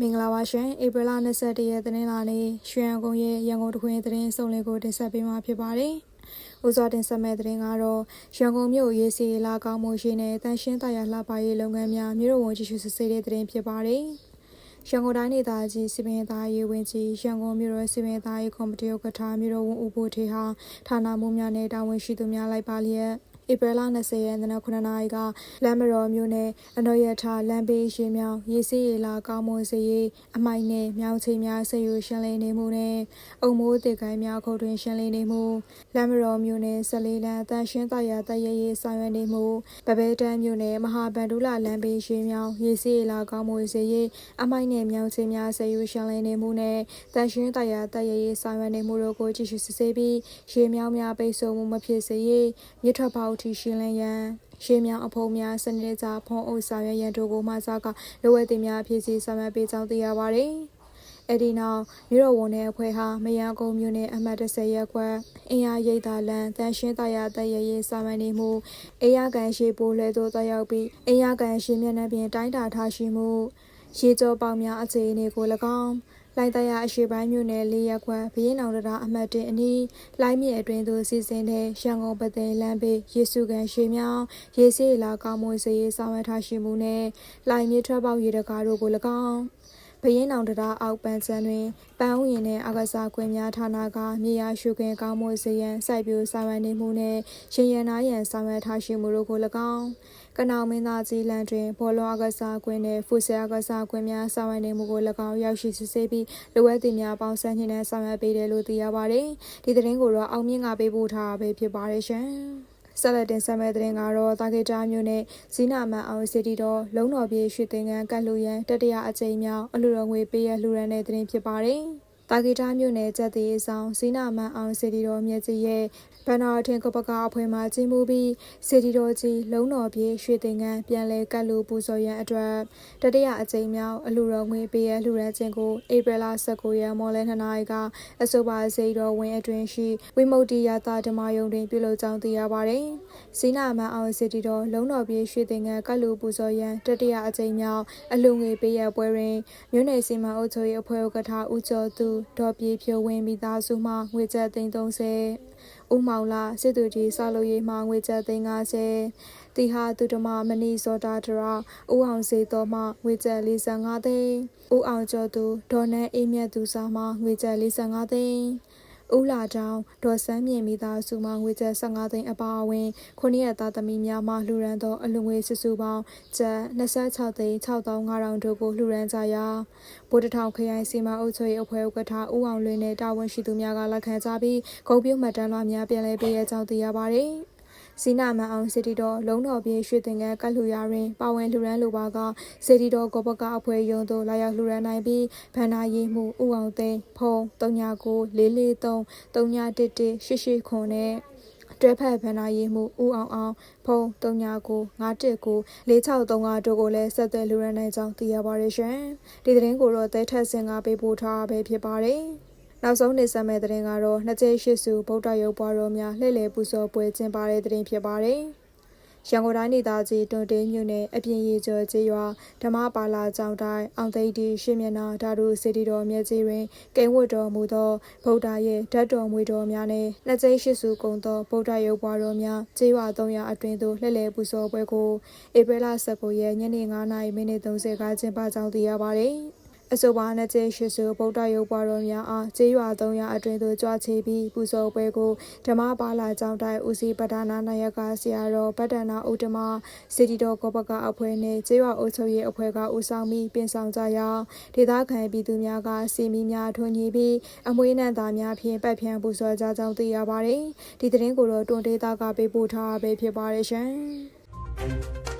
မင်္ဂလာပါရှင်ဧပြီလ21ရက်သတင်းလာနေ့ရွှေရန်ကုန်ရဲ့ရန်ကုန်တခွင်သတင်းစုံလင်ကိုတင်ဆက်ပေးမှာဖြစ်ပါတယ်။ဦးစွာတင်ဆက်မဲ့သတင်းကတော့ရန်ကုန်မြို့ရေးစီလာကောင်းမှုရှိတဲ့တန်ရှင်းတရားလှပရေးလုပ်ငန်းများမြို့တော်ဝန်ကြီးရှုစစ်ဆေးတဲ့သတင်းဖြစ်ပါတယ်။ရန်ကုန်တိုင်းဒေသကြီးစီပင်သားရေးဝင်ကြီးရန်ကုန်မြို့တော်စီပင်သားရေးကော်မတီဥက္ကဋ္ဌမြို့တော်ဝန်ဦးဘိုထေဟာဌာနမှုများနဲ့တာဝန်ရှိသူများလိုက်ပါလျက် ဧပြီလ20ရက်နေ့န9နာရီကလမ်းမတော်မြို့နယ်အနော်ရထလမ်းဘေးရေမြောင်ရေစီးရေလာကောင်းမွန်စေရေးအမိုက်နဲ့မြောင်ချေများဆေးယူရှင်းလင်းနေမှုနဲ့အုံမိုးတေကိုင်းများခုတ်တွင်ရှင်းလင်းနေမှုလမ်းမတော်မြို့နယ်ဆက်လေးလမ်းတန်ရှင်းတရားတရရေးဆောင်ရွက်နေမှုဗဘဲတန်းမြို့နယ်မဟာဗန္ဒူလာလမ်းဘေးရေမြောင်ရေစီးရေလာကောင်းမွန်စေရေးအမိုက်နဲ့မြောင်ချေများဆေးယူရှင်းလင်းနေမှုနဲ့တန်ရှင်းတရားတရရေးဆောင်ရွက်နေမှုတို့ကိုကြည့်ရှုစစ်ဆေးပြီးရေမြောင်များပိတ်ဆို့မှုမဖြစ်စေရေးမြစ်ထွက်ပေါထီရှင်းလင်းရန်ရှေးမြောင်အဖုံများစနစ်ကြဖုံးအုပ်ဆောင်ရွက်ရန်တို့ကိုမှစားကလိုဝဲတင်များဖြစ်စီဆောင်ရွက်ပေးကြောင်းသိရပါတယ်။အဲ့ဒီနောက်မြို့တော်ဝန်တဲ့အဖွဲ့ဟာမယန်းကုန်းမြို့နယ်အမှတ်30ရပ်ကွက်အင်အားရိပ်သာလန်တန်ရှင်းတရားတရရေးဆောင်ရွက်နေမှုအေရကန်ရှိပိုးလဲသို့တက်ရောက်ပြီးအေရကန်ရှိမျက်နှာပြင်တိုင်းတာထားရှိမှုရေကြောပေါင်းများအခြေအနေကို၎င်း လိုင်တရာအရှိပိုင်းမြို့နယ်လေးရက်ခွက်ဘရင်အောင်တရာအမှတ်တင်အနီးလိုင်းမြေအတွင်းသို့စီစဉ်တဲ့ရန်ကုန်ပသိမ်လမ်းဘေးရေစုကန်ရှေမြောင်းရေစီလာကောင်းမွေးစေရေးဆောင်ရွက်ထားရှိမှုနဲ့လိုင်းမြေထွက်ပေါက်ရေတကားတို့ကို၎င်း ဘရင်အောင်တရာအောက်ပန်းချမ်းတွင်ပန်းဥယျာဉ်နှင့်အကစားကွင်းများဌာနကမြေယာရှုခွင်ကောင်းမွေးစေရန်စိုက်ပျိုးဆောင်ရွက်နေမှုနဲ့ရှင်ရန်နာရန်ဆောင်ရွက်ထားရှိမှုတို့ကို၎င်းကနောင်မင်းသားကြီးလန်တွင်ဘောလုံးအကစားကွင်းနှင့်ဖူဆဲအကစားကွင်းများဆောင်ရွက်နေမှုကို၎င်းရောက်ရှိစစ်ဆေးပြီးလိုအပ်သည့်များပေါင်းစပ်ညှိနှိုင်းဆောင်ရွက်ပေးတယ်လို့သိရပါတယ်။ဒီသတင်းကိုတော့အောင်မြင့်ကပေးပို့ထားတာပဲဖြစ်ပါတယ်ရှင်။ ဆက်လက်တင်ဆက်မဲ့တဲ့ရင်ကတော့တာဂေတာမျိုးနဲ့ဇီနာမန်အောင်စီတီတော်လုံးတော်ပြေရွှေသင်္ကန်းကတ်လူရန်တတရအကြိမ်မြောက်အလူတော်ငွေပေးရလှူရန်တဲ့တဲ့ဖြစ်ပါတယ်။ တာဂီတာမြို့နယ်ကျက်သေးဆောင်စီနာမန်အောင်စီတီတော်မြက်ကြီးရဲ့ဘန်နာထင်ကပကာအဖွဲ့မှကျင်းမှုပြီးစီတီတော်ကြီးလုံးတော်ပြေရွှေသင်္ကန်းပြန်လဲကတ်လူပူဇော်ရန်အတွက်တတိယအကြိမ်မြောက်အလူတော်ငွေပေးရလှူရန်ခြင်းကိုဧပြီလ19ရက်မော်လဲ2နာရီကအဆိုပါစိတော်ဝင်အတွင်ရှိဝိမု ക്തി ရတာဓမ္မယုံတွင်ပြုလုပ်ကြောင်းသိရပါတယ်။စီနာမန်အောင်စီတီတော်လုံးတော်ပြေရွှေသင်္ကန်းကတ်လူပူဇော်ရန်တတိယအကြိမ်မြောက်အလူငွေပေးရပွဲတွင်မြို့နယ်စီမံအုပ်ချုပ်ရေးအဖွဲ့ဥက္ကဋ္ဌဦးကျော်သူဒေါ်ပြေဖြိုးဝင်းမိသားစုမှငွေကျပ်သိန်း30ဦးမောင်လာစစ်သူကြီးဆောက်လုပ်ရေးမှငွေကျပ်သိန်း50တီဟာသူတမမနီစောတာဒရာဦးအောင်စေတော်မှငွေကျပ်45သိန်းဦးအောင်ကျော်သူဒေါ်နန်းအေးမြတ်သူစာမှငွေကျပ်45သိန်း ဦးလာတောင်ဒေါ်စန်းမြင့်မိသားစုမှငွေကျပ်15သိန်းအပါအဝင်ခုနှစ်ရက်သားသမီးများမှလှူရန်သောအလူငွေစုစုပေါင်းကျပ်26သိန်း6500တို့ကိုလှူရန်ကြရာဗိုလ်တထောင်ခရိုင်စီမံအုပ်ချုပ်ရေးအဖွဲ့ဥက္ကဋ္ဌဦးအောင်လွင်နဲ့တာဝန်ရှိသူများကလက်ခံကြပြီးဂုံပြုတ်မှတ်တမ်းလွှာများပြန်လည်ပေးရကြောင်းသိရပါတယ်။ စီနာမန်အောင်စီတီတော်လုံးတော်ပြေးရွှေတင်ကကတ်လှူရတွင်ပါဝင်လှူရန်လိုပါကစီတီတော်ကိုပကအဖွဲ့ယုံသို့လာရောက်လှူရန်နိုင်ပြီးဗန္နာရေးမှုဥအောင်သိန်းဖုံ39 443 311 88ခွန်နဲ့တွဲဖက်ဗန္နာရေးမှုဦးအောင်အောင်ဖုံ39 519 4635တို့ကိုလည်းဆက်သွယ်လူရန်နိုင်ကြောင်းသိရပါတယ်ရှင်ဒီသတင်းကိုတော့တဲထက်စင်ကပေးပို့ထားပဲဖြစ်ပါတယ် နောက်ဆုံးနေဆက်မဲ့တဲ့တင်ကတော့နှစ်ကျိရှိစုဗုဒ္ဓရုပ်ပွားတော်များလှည့်လည်ပူဇော်ပွဲကျင်းပတဲ့တဲ့တင်ဖြစ်ပါတယ်။ရန်ကုန်တိုင်းဒေသကြီးတွန်တေးမြို့နယ်အပြင်ရီကျော်ကျေးရွာဓမ္မပါလာကျောင်းတိုင်းအောင်သိတီရှေ့မျက်နှာဓာတုစေတီတော်မြတ်ကြီးတွင်ကိန်းဝတ်တော်မူသောဗုဒ္ဓရဲ့ဓာတ်တော်မွေတော်များနှင့်နှစ်ကျိရှိစုကုံသောဗုဒ္ဓရုပ်ပွားတော်များကျေးရွာ300အတွင်းသို့လှည့်လည်ပူဇော်ပွဲကိုဧပြီလ19ရက်ညနေ9:30မိနစ်30ခါကျင်းပကြောင်းသိရပါတယ်။ အဆိုပါနှစ်ကျဲရှိစုဗုဒ္ဓရုပ်ပွားတော်များအားကျေးရွာ300အတွင်းသို့ကြွချေပြီးပူဇော်ပွဲကိုဓမ္မပါလာကျောင်းတိုင်းဦးစီးပဒနာနာယကဆရာတော်ဗတ္တနာဥတ္တမစီတီတော်ကောပကအဖွဲ့နှင့်ကျေးရွာအုပ်ချုပ်ရေးအဖွဲ့ကဦးဆောင်ပြီးပြင်ဆောင်ကြရာဒေသခံပြည်သူများကစီမီများထွန်းညီပြီးအမွေးနှံသားများဖြင့်ပတ်ဖြန့်ပူဇော်ကြကြောင်းသိရပါတယ်ဒီသတင်းကိုတော့တွန်ဒေတာကပေးပို့ထားပဲဖြစ်ပါတယ်ရှင်